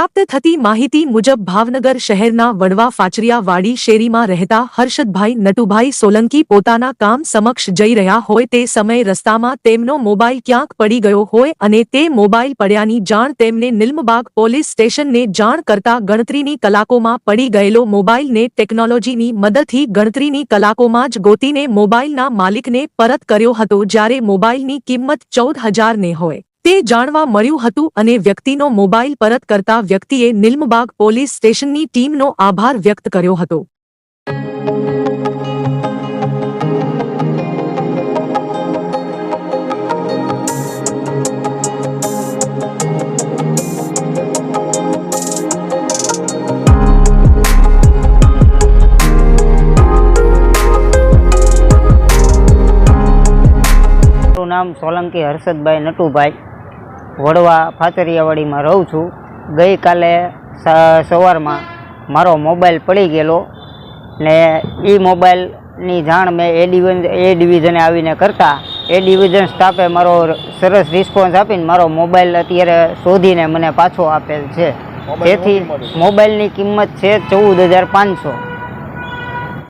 પ્રાપ્ત થતી માહિતી મુજબ ભાવનગર શહેરના વડવા ફાચરિયા વાડી શેરીમાં રહેતા હર્ષદભાઈ નટુભાઈ સોલંકી પોતાના કામ સમક્ષ જઈ રહ્યા હોય તે સમયે રસ્તામાં તેમનો મોબાઈલ ક્યાંક પડી ગયો હોય અને તે મોબાઈલ પડ્યાની જાણ તેમને નિલ્મબાગ પોલીસ સ્ટેશનને જાણ કરતા ગણતરીની કલાકોમાં પડી ગયેલો મોબાઈલને ટેકનોલોજીની મદદથી ગણતરીની કલાકોમાં જ ગોતીને મોબાઈલના માલિકને પરત કર્યો હતો જ્યારે મોબાઈલની કિંમત ચૌદ હજારને હોય. તે જાણવા મળ્યું હતું અને વ્યક્તિનો મોબાઈલ પરત કરતા વ્યક્તિએ નિલમબાગ પોલીસ સ્ટેશનની ટીમનો આભાર વ્યક્ત કર્યો હતો. નામ સોલંકી હર્ષદભાઈ નટુભાઈ. વડવા ફાતરિયાવાડીમાં રહું છું. ગઈકાલે સવારમાં મારો મોબાઈલ પડી ગયેલો ને એ મોબાઈલની જાણ મેં એ ડિવિઝન એ ડિવિઝને આવીને કરતા એ ડિવિઝન સ્ટાફે મારો સરસ રિસ્પોન્સ આપીને મારો મોબાઈલ અત્યારે શોધીને મને પાછો આપેલ છે. તેથી મોબાઈલની કિંમત છે ચૌદ હજાર પાંચસો.